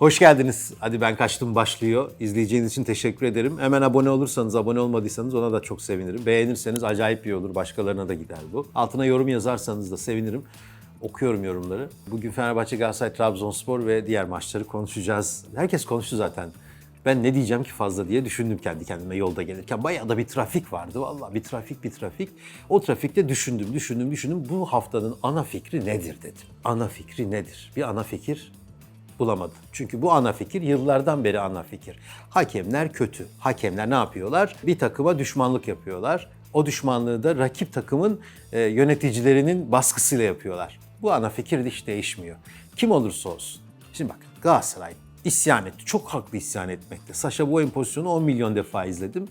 Hoş geldiniz. Hadi ben kaçtım başlıyor. İzleyeceğiniz için teşekkür ederim. Hemen abone olursanız, abone olmadıysanız ona da çok sevinirim. Beğenirseniz acayip iyi olur. Başkalarına da gider bu. Altına yorum yazarsanız da sevinirim. Okuyorum yorumları. Bugün Fenerbahçe, Galatasaray, Trabzonspor ve diğer maçları konuşacağız. Herkes konuştu zaten. Ben ne diyeceğim ki fazla diye düşündüm kendi kendime yolda gelirken. Bayağı da bir trafik vardı vallahi bir trafik bir trafik. O trafikte düşündüm, düşündüm, düşündüm. Bu haftanın ana fikri nedir dedim. Ana fikri nedir? Bir ana fikir bulamadım. Çünkü bu ana fikir yıllardan beri ana fikir. Hakemler kötü. Hakemler ne yapıyorlar? Bir takıma düşmanlık yapıyorlar. O düşmanlığı da rakip takımın e, yöneticilerinin baskısıyla yapıyorlar. Bu ana fikir hiç değişmiyor. Kim olursa olsun. Şimdi bak Galatasaray isyan etti. Çok haklı isyan etmekte. Saşa Boy'un pozisyonu 10 milyon defa izledim.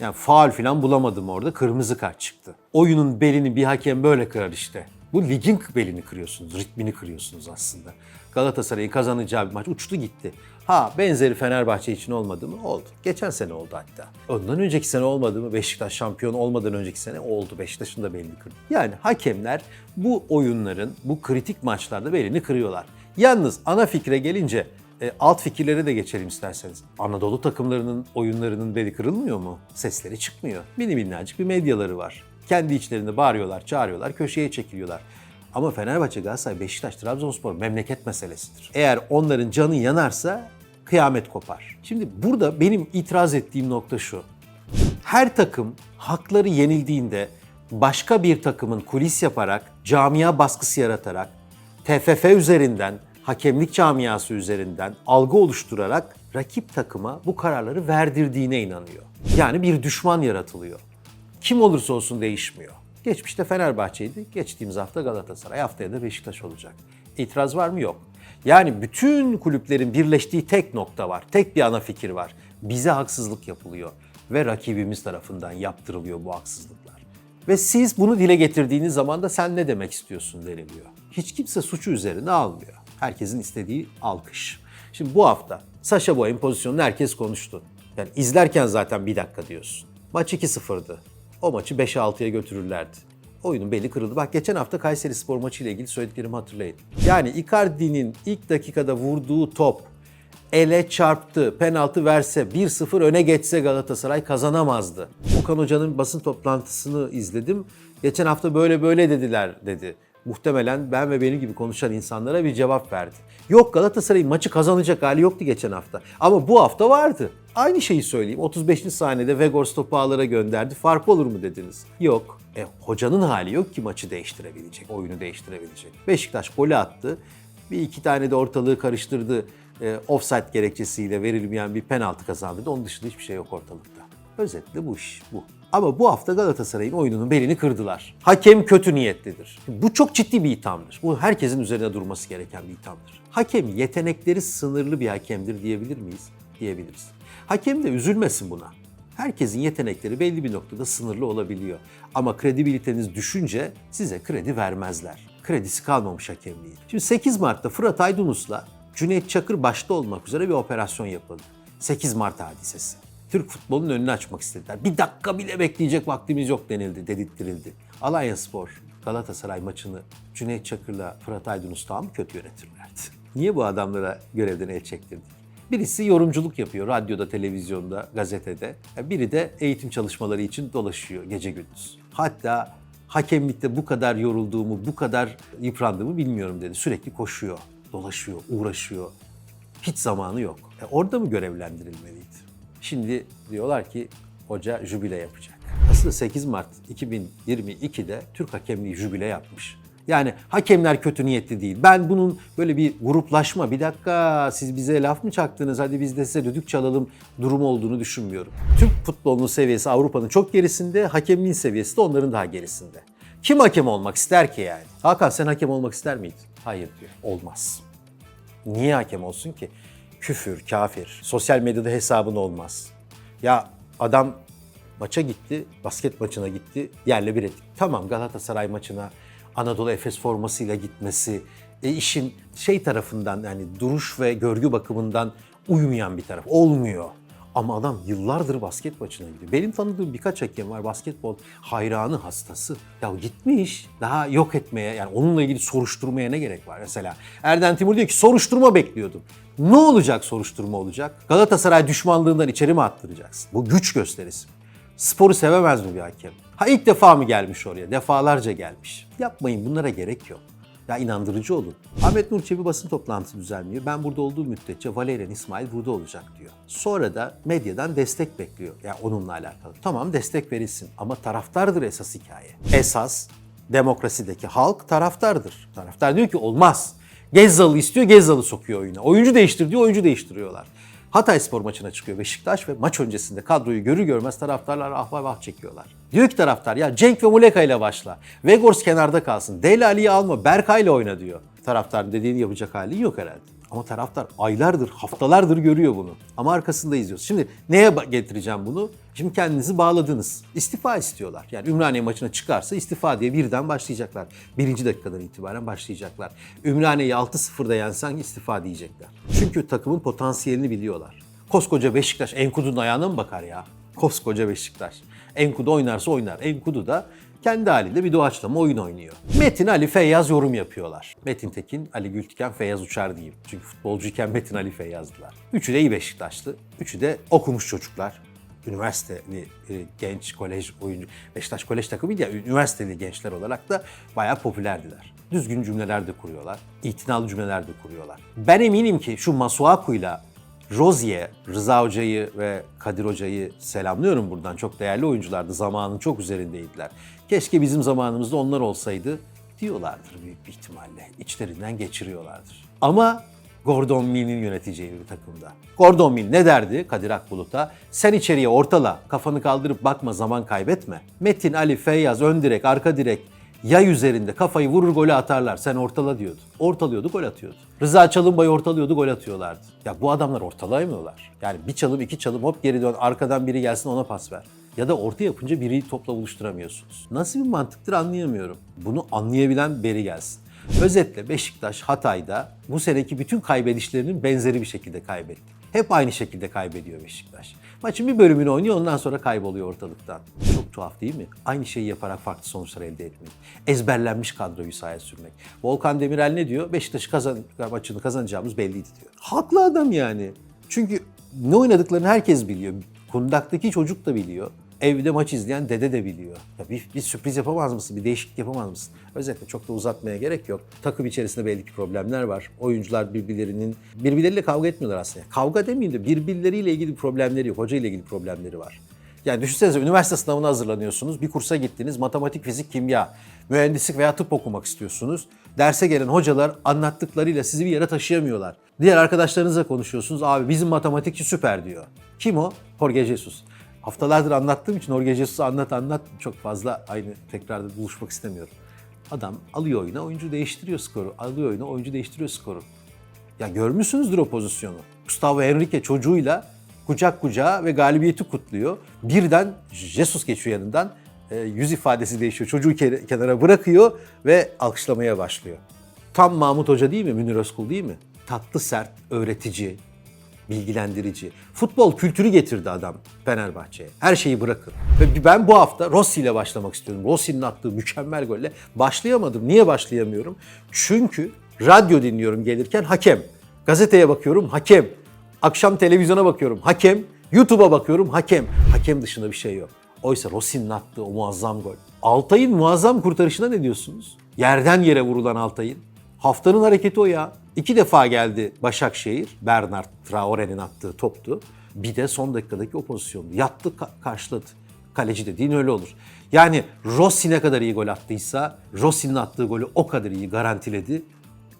Yani faul falan bulamadım orada. Kırmızı kart çıktı. Oyunun belini bir hakem böyle kırar işte. Bu ligin belini kırıyorsunuz, ritmini kırıyorsunuz aslında. Galatasaray'ın kazanacağı bir maç uçtu gitti. Ha benzeri Fenerbahçe için olmadı mı? Oldu. Geçen sene oldu hatta. Ondan önceki sene olmadı mı? Beşiktaş şampiyon olmadan önceki sene oldu. Beşiktaş'ın da belini kırdı. Yani hakemler bu oyunların, bu kritik maçlarda belini kırıyorlar. Yalnız ana fikre gelince e, alt fikirlere de geçelim isterseniz. Anadolu takımlarının oyunlarının beli kırılmıyor mu? Sesleri çıkmıyor. Mini minnacık bir medyaları var. Kendi içlerinde bağırıyorlar, çağırıyorlar, köşeye çekiliyorlar. Ama Fenerbahçe, Galatasaray, Beşiktaş, Trabzonspor memleket meselesidir. Eğer onların canı yanarsa kıyamet kopar. Şimdi burada benim itiraz ettiğim nokta şu. Her takım hakları yenildiğinde başka bir takımın kulis yaparak, camia baskısı yaratarak, TFF üzerinden, hakemlik camiası üzerinden algı oluşturarak rakip takıma bu kararları verdirdiğine inanıyor. Yani bir düşman yaratılıyor. Kim olursa olsun değişmiyor. Geçmişte Fenerbahçe'ydi, geçtiğimiz hafta Galatasaray, haftaya da Beşiktaş olacak. İtiraz var mı? Yok. Yani bütün kulüplerin birleştiği tek nokta var, tek bir ana fikir var. Bize haksızlık yapılıyor ve rakibimiz tarafından yaptırılıyor bu haksızlıklar. Ve siz bunu dile getirdiğiniz zaman da sen ne demek istiyorsun deniliyor. Hiç kimse suçu üzerine almıyor. Herkesin istediği alkış. Şimdi bu hafta Saşa Boy'un pozisyonunu herkes konuştu. Yani izlerken zaten bir dakika diyorsun. Maç 2-0'dı. O maçı 5-6'ya götürürlerdi. Oyunun beli kırıldı. Bak geçen hafta Kayseri Spor maçı ile ilgili söylediklerimi hatırlayın. Yani Icardi'nin ilk dakikada vurduğu top ele çarptı, penaltı verse, 1-0 öne geçse Galatasaray kazanamazdı. Okan Hoca'nın basın toplantısını izledim. Geçen hafta böyle böyle dediler dedi. Muhtemelen ben ve benim gibi konuşan insanlara bir cevap verdi. Yok Galatasaray'ın maçı kazanacak hali yoktu geçen hafta. Ama bu hafta vardı. Aynı şeyi söyleyeyim. 35. saniyede Vegors topu ağlara gönderdi. Fark olur mu dediniz? Yok. E, hocanın hali yok ki maçı değiştirebilecek, oyunu değiştirebilecek. Beşiktaş golü attı. Bir iki tane de ortalığı karıştırdı. E, offside gerekçesiyle verilmeyen bir penaltı kazandırdı. Onun dışında hiçbir şey yok ortalıkta. Özetle bu iş bu. Ama bu hafta Galatasaray'ın oyununun belini kırdılar. Hakem kötü niyetlidir. Bu çok ciddi bir ithamdır. Bu herkesin üzerine durması gereken bir ithamdır. Hakem yetenekleri sınırlı bir hakemdir diyebilir miyiz? Diyebiliriz. Hakem de üzülmesin buna. Herkesin yetenekleri belli bir noktada sınırlı olabiliyor. Ama kredibiliteniz düşünce size kredi vermezler. Kredisi kalmamış hakemliğin. Şimdi 8 Mart'ta Fırat Aydınus'la Cüneyt Çakır başta olmak üzere bir operasyon yapıldı. 8 Mart hadisesi. Türk futbolunun önünü açmak istediler. Bir dakika bile bekleyecek vaktimiz yok denildi, dedirttirildi. Alanya Spor, Galatasaray maçını Cüneyt Çakır'la Fırat Aydınus daha mı kötü yönetirlerdi? Niye bu adamlara görevden el çektirdik? Birisi yorumculuk yapıyor radyoda, televizyonda, gazetede. Biri de eğitim çalışmaları için dolaşıyor gece gündüz. Hatta hakemlikte bu kadar yorulduğumu, bu kadar yıprandığımı bilmiyorum dedi. Sürekli koşuyor, dolaşıyor, uğraşıyor. Hiç zamanı yok. E orada mı görevlendirilmeliydi? Şimdi diyorlar ki hoca jübile yapacak. Aslında 8 Mart 2022'de Türk hakemliği jübile yapmış. Yani hakemler kötü niyetli değil. Ben bunun böyle bir gruplaşma, bir dakika siz bize laf mı çaktınız hadi biz de size düdük çalalım durumu olduğunu düşünmüyorum. Türk futbolunun seviyesi Avrupa'nın çok gerisinde, hakemliğin seviyesi de onların daha gerisinde. Kim hakem olmak ister ki yani? Hakan sen hakem olmak ister miydin? Hayır diyor. Olmaz. Niye hakem olsun ki? Küfür, kafir, sosyal medyada hesabın olmaz. Ya adam maça gitti, basket maçına gitti, yerle bir etti. Tamam Galatasaray maçına Anadolu Efes formasıyla gitmesi, e, işin şey tarafından yani duruş ve görgü bakımından uymayan bir taraf. Olmuyor. Ama adam yıllardır basket maçına gidiyor. Benim tanıdığım birkaç hakem var basketbol hayranı hastası. Ya gitmiş daha yok etmeye yani onunla ilgili soruşturmaya ne gerek var? Mesela Erden Timur diyor ki soruşturma bekliyordum. Ne olacak soruşturma olacak? Galatasaray düşmanlığından içeri mi attıracaksın? Bu güç gösterisi. Sporu sevemez mi bir hakem? Ha ilk defa mı gelmiş oraya? Defalarca gelmiş. Yapmayın bunlara gerek yok. Ya inandırıcı olun. Ahmet Nur Çebi basın toplantısı düzenliyor. Ben burada olduğum müddetçe Valerian İsmail burada olacak diyor. Sonra da medyadan destek bekliyor. Yani onunla alakalı. Tamam destek verilsin ama taraftardır esas hikaye. Esas demokrasideki halk taraftardır. Taraftar diyor ki olmaz. Gezzal'ı istiyor, Gezzal'ı sokuyor oyuna. Oyuncu değiştir diyor, oyuncu değiştiriyorlar. Hatay spor maçına çıkıyor Beşiktaş ve maç öncesinde kadroyu görür görmez taraftarlar ah vah vah çekiyorlar. Diyor ki taraftar ya Cenk ve Muleka ile başla. Vegors kenarda kalsın. Deli Ali'yi alma. Berkay ile oyna diyor. Taraftar dediğini yapacak hali yok herhalde. Ama taraftar aylardır, haftalardır görüyor bunu. Ama arkasında izliyoruz. Şimdi neye getireceğim bunu? Şimdi kendinizi bağladınız. İstifa istiyorlar. Yani Ümraniye maçına çıkarsa istifa diye birden başlayacaklar. Birinci dakikadan itibaren başlayacaklar. Ümraniye'yi 6-0'da yensen istifa diyecekler. Çünkü takımın potansiyelini biliyorlar. Koskoca Beşiktaş Enkudu'nun ayağına mı bakar ya? Koskoca Beşiktaş. Enkudu oynarsa oynar. Enkudu da kendi halinde bir doğaçlama oyun oynuyor. Metin Ali Feyyaz yorum yapıyorlar. Metin Tekin, Ali Gültiken, Feyyaz Uçar diyeyim. Çünkü futbolcuyken Metin Ali Feyyaz'dılar. Üçü de iyi Beşiktaşlı. Üçü de okumuş çocuklar. Üniversiteli e, genç kolej oyuncu. Beşiktaş kolej takımıydı ya üniversiteli gençler olarak da bayağı popülerdiler. Düzgün cümleler de kuruyorlar. itinalı cümleler de kuruyorlar. Ben eminim ki şu Masuaku'yla Rozier, Rıza Hoca'yı ve Kadir Hoca'yı selamlıyorum buradan. Çok değerli oyunculardı. Zamanın çok üzerindeydiler. Keşke bizim zamanımızda onlar olsaydı diyorlardır büyük bir ihtimalle. İçlerinden geçiriyorlardır. Ama Gordon Mill'in yöneteceği bir takımda. Gordon Mill ne derdi Kadir Akbulut'a? Sen içeriye ortala, kafanı kaldırıp bakma, zaman kaybetme. Metin, Ali, Feyyaz, ön direk, arka direk, yay üzerinde kafayı vurur golü atarlar. Sen ortala diyordu. Ortalıyordu gol atıyordu. Rıza Çalınbay ortalıyordu gol atıyorlardı. Ya bu adamlar ortalayamıyorlar. Yani bir çalım iki çalım hop geri dön arkadan biri gelsin ona pas ver. Ya da orta yapınca biri topla buluşturamıyorsunuz. Nasıl bir mantıktır anlayamıyorum. Bunu anlayabilen beri gelsin. Özetle Beşiktaş Hatay'da bu seneki bütün kaybedişlerinin benzeri bir şekilde kaybetti. Hep aynı şekilde kaybediyor Beşiktaş. Maçın bir bölümünü oynuyor ondan sonra kayboluyor ortalıktan. Çok tuhaf değil mi? Aynı şeyi yaparak farklı sonuçlar elde etmek. Ezberlenmiş kadroyu sahaya sürmek. Volkan Demirel ne diyor? Beşiktaş kazan, maçını kazanacağımız belliydi diyor. Haklı adam yani. Çünkü ne oynadıklarını herkes biliyor. Kundaktaki çocuk da biliyor. Evde maç izleyen dede de biliyor. Ya bir, bir sürpriz yapamaz mısın? Bir değişiklik yapamaz mısın? Özetle çok da uzatmaya gerek yok. Takım içerisinde belli ki problemler var. Oyuncular birbirlerinin birbirleriyle kavga etmiyorlar aslında. Kavga demeyeyim de birbirleriyle ilgili problemleri yok. Hoca ile ilgili problemleri var. Yani düşünsenize üniversite sınavına hazırlanıyorsunuz. Bir kursa gittiniz. Matematik, fizik, kimya, mühendislik veya tıp okumak istiyorsunuz. Derse gelen hocalar anlattıklarıyla sizi bir yere taşıyamıyorlar. Diğer arkadaşlarınızla konuşuyorsunuz. Abi bizim matematikçi süper diyor. Kim o? Jorge Jesus. Haftalardır anlattığım için Jorge anlat anlat çok fazla aynı tekrarda buluşmak istemiyorum. Adam alıyor oyuna oyuncu değiştiriyor skoru. Alıyor oyuna oyuncu değiştiriyor skoru. Ya görmüşsünüzdür o pozisyonu. Gustavo Henrique çocuğuyla kucak kucağa ve galibiyeti kutluyor. Birden Jesus geçiyor yanından. e, yüz ifadesi değişiyor. Çocuğu ke- kenara bırakıyor ve alkışlamaya başlıyor. Tam Mahmut Hoca değil mi? Münir Özkul değil mi? Tatlı sert, öğretici, bilgilendirici. Futbol kültürü getirdi adam Fenerbahçe'ye. Her şeyi bırakın. Ve ben bu hafta Rossi ile başlamak istiyorum. Rossi'nin attığı mükemmel golle başlayamadım. Niye başlayamıyorum? Çünkü radyo dinliyorum gelirken hakem. Gazeteye bakıyorum hakem. Akşam televizyona bakıyorum hakem. YouTube'a bakıyorum hakem. Hakem dışında bir şey yok. Oysa Rossi'nin attığı o muazzam gol. Altay'ın muazzam kurtarışına ne diyorsunuz? Yerden yere vurulan Altay'ın. Haftanın hareketi o ya. İki defa geldi Başakşehir. Bernard Traore'nin attığı toptu. Bir de son dakikadaki o pozisyondu. Yattı ka- karşıladı. Kaleci dediğin öyle olur. Yani Rossi ne kadar iyi gol attıysa Rossi'nin attığı golü o kadar iyi garantiledi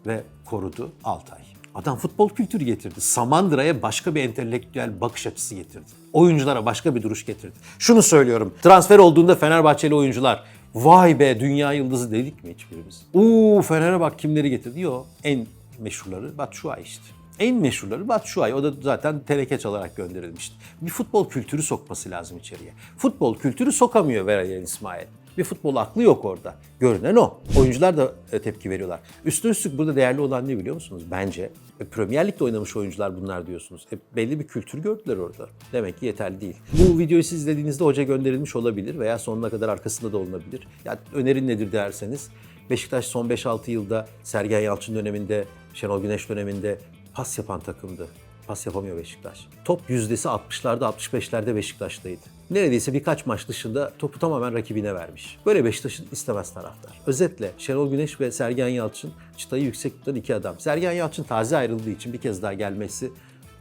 ve korudu Altay. Adam futbol kültürü getirdi. Samandıra'ya başka bir entelektüel bakış açısı getirdi. Oyunculara başka bir duruş getirdi. Şunu söylüyorum. Transfer olduğunda Fenerbahçeli oyuncular vay be dünya yıldızı dedik mi hiçbirimiz? Uuu Fener'e bak kimleri getirdi. Yok en meşhurları Batshuayi işte. En meşhurları Batshuayi. O da zaten teneke çalarak gönderilmişti. Bir futbol kültürü sokması lazım içeriye. Futbol kültürü sokamıyor Valerian İsmail. Bir futbol aklı yok orada. Görünen o. Oyuncular da e, tepki veriyorlar. Üstüne üstlük burada değerli olan ne biliyor musunuz? Bence e, Premier Lig'de oynamış oyuncular bunlar diyorsunuz. E, belli bir kültür gördüler orada. Demek ki yeterli değil. Bu videoyu siz izlediğinizde hoca gönderilmiş olabilir veya sonuna kadar arkasında da olunabilir. Ya önerin nedir derseniz Beşiktaş son 5-6 yılda Sergen Yalçın döneminde, Şenol Güneş döneminde pas yapan takımdı. Pas yapamıyor Beşiktaş. Top yüzdesi 60'larda 65'lerde Beşiktaş'taydı. Neredeyse birkaç maç dışında topu tamamen rakibine vermiş. Böyle Beşiktaş'ın istemez taraftar. Özetle Şenol Güneş ve Sergen Yalçın çıtayı yüksek tutan iki adam. Sergen Yalçın taze ayrıldığı için bir kez daha gelmesi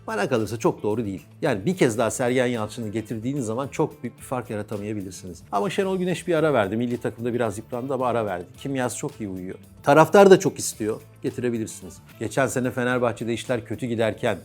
bana kalırsa çok doğru değil. Yani bir kez daha Sergen Yalçın'ı getirdiğiniz zaman çok büyük bir fark yaratamayabilirsiniz. Ama Şenol Güneş bir ara verdi. Milli takımda biraz yıprandı ama ara verdi. Kimyası çok iyi uyuyor. Taraftar da çok istiyor. Getirebilirsiniz. Geçen sene Fenerbahçe'de işler kötü giderken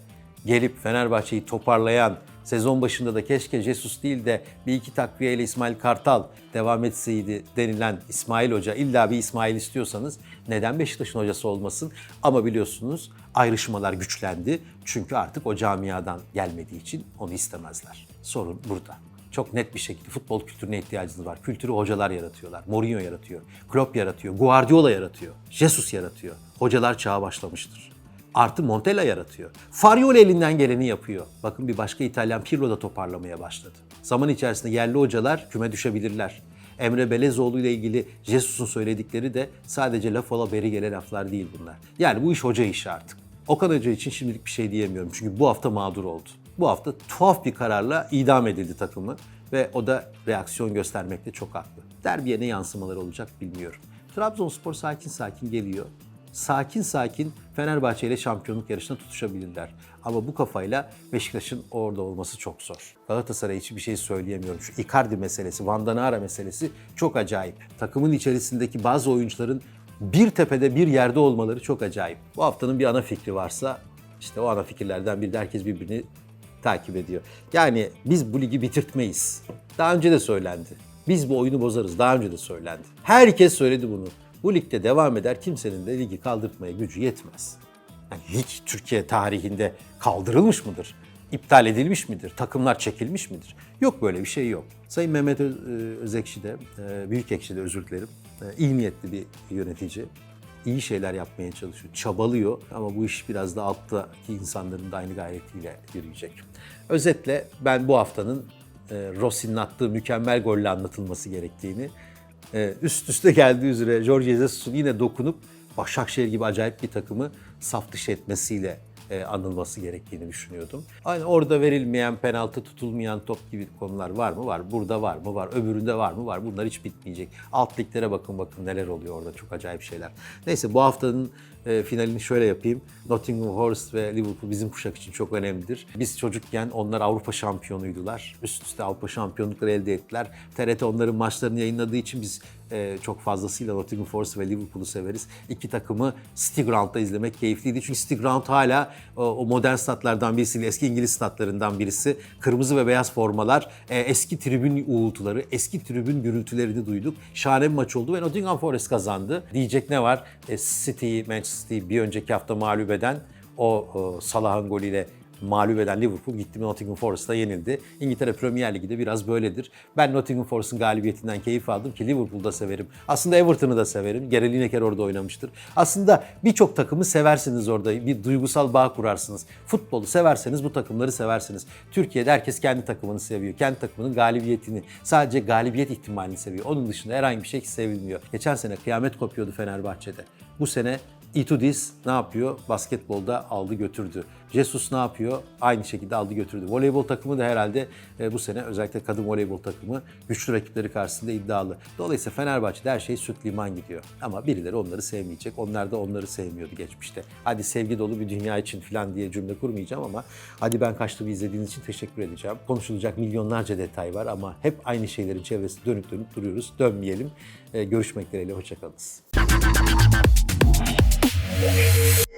gelip Fenerbahçe'yi toparlayan, sezon başında da keşke Jesus değil de bir iki takviyeyle İsmail Kartal devam etseydi denilen İsmail Hoca, illa bir İsmail istiyorsanız neden Beşiktaş'ın hocası olmasın? Ama biliyorsunuz ayrışmalar güçlendi. Çünkü artık o camiadan gelmediği için onu istemezler. Sorun burada. Çok net bir şekilde futbol kültürüne ihtiyacınız var. Kültürü hocalar yaratıyorlar. Mourinho yaratıyor. Klopp yaratıyor. Guardiola yaratıyor. Jesus yaratıyor. Hocalar çağa başlamıştır. Artı Montella yaratıyor. Farioli elinden geleni yapıyor. Bakın bir başka İtalyan Pirlo da toparlamaya başladı. Zaman içerisinde yerli hocalar küme düşebilirler. Emre Belezoğlu ile ilgili Jesus'un söyledikleri de sadece laf ola beri gelen laflar değil bunlar. Yani bu iş hoca işi artık. Okan Hoca için şimdilik bir şey diyemiyorum çünkü bu hafta mağdur oldu. Bu hafta tuhaf bir kararla idam edildi takımı ve o da reaksiyon göstermekte çok haklı. Derbiye ne yansımaları olacak bilmiyorum. Trabzonspor sakin sakin geliyor sakin sakin Fenerbahçe ile şampiyonluk yarışına tutuşabilirler. Ama bu kafayla Beşiktaş'ın orada olması çok zor. Galatasaray için bir şey söyleyemiyorum. Şu Icardi meselesi, Van Danara meselesi çok acayip. Takımın içerisindeki bazı oyuncuların bir tepede bir yerde olmaları çok acayip. Bu haftanın bir ana fikri varsa işte o ana fikirlerden biri de herkes birbirini takip ediyor. Yani biz bu ligi bitirtmeyiz. Daha önce de söylendi. Biz bu oyunu bozarız. Daha önce de söylendi. Herkes söyledi bunu. Bu ligde devam eder kimsenin de ligi kaldırtmaya gücü yetmez. Yani lig Türkiye tarihinde kaldırılmış mıdır? İptal edilmiş midir? Takımlar çekilmiş midir? Yok böyle bir şey yok. Sayın Mehmet e, Özekşi de, e, Büyükekşi de özür dilerim. e, iyi niyetli bir yönetici. İyi şeyler yapmaya çalışıyor, çabalıyor ama bu iş biraz da alttaki insanların da aynı gayretiyle yürüyecek. Özetle ben bu haftanın Rossi'nin attığı mükemmel golle anlatılması gerektiğini, üst üste geldiği üzere Jorge Jesus'un yine dokunup Başakşehir gibi acayip bir takımı saf dışı etmesiyle e, anılması gerektiğini düşünüyordum. Aynı orada verilmeyen penaltı, tutulmayan top gibi konular var mı? Var. Burada var mı? Var. Öbüründe var mı? Var. Bunlar hiç bitmeyecek. Alt liglere bakın bakın neler oluyor orada. Çok acayip şeyler. Neyse bu haftanın e, finalini şöyle yapayım. Nottingham Forest ve Liverpool bizim kuşak için çok önemlidir. Biz çocukken onlar Avrupa şampiyonuydular. Üst üste Avrupa şampiyonlukları elde ettiler. TRT onların maçlarını yayınladığı için biz e, çok fazlasıyla Nottingham Forest ve Liverpool'u severiz. İki takımı City Ground'da izlemek keyifliydi. Çünkü City Ground hala o, o modern statlardan birisi, eski İngiliz statlarından birisi. Kırmızı ve beyaz formalar, e, eski tribün uğultuları, eski tribün gürültülerini duyduk. Şahane bir maç oldu ve Nottingham Forest kazandı. Diyecek ne var? E, City'yi, Manchester City'yi bir önceki hafta mağlup eden o, o Salah'ın golüyle mağlup eden Liverpool gitti Nottingham Forest'a yenildi. İngiltere Premier Ligi de biraz böyledir. Ben Nottingham Forest'ın galibiyetinden keyif aldım ki Liverpool'da severim. Aslında Everton'ı da severim. Gary Lineker orada oynamıştır. Aslında birçok takımı seversiniz orada. Bir duygusal bağ kurarsınız. Futbolu severseniz bu takımları seversiniz. Türkiye'de herkes kendi takımını seviyor. Kendi takımının galibiyetini, sadece galibiyet ihtimalini seviyor. Onun dışında herhangi bir şey sevilmiyor. Geçen sene kıyamet kopuyordu Fenerbahçe'de. Bu sene Itudis ne yapıyor? Basketbolda aldı götürdü. Jesus ne yapıyor? Aynı şekilde aldı götürdü. Voleybol takımı da herhalde e, bu sene özellikle kadın voleybol takımı güçlü rakipleri karşısında iddialı. Dolayısıyla Fenerbahçe'de her şey süt liman gidiyor. Ama birileri onları sevmeyecek. Onlar da onları sevmiyordu geçmişte. Hadi sevgi dolu bir dünya için falan diye cümle kurmayacağım ama hadi ben kaçtığımı izlediğiniz için teşekkür edeceğim. Konuşulacak milyonlarca detay var ama hep aynı şeylerin çevresinde dönüp dönüp duruyoruz. Dönmeyelim. E, görüşmek dileğiyle. Hoşçakalınız. Yeah.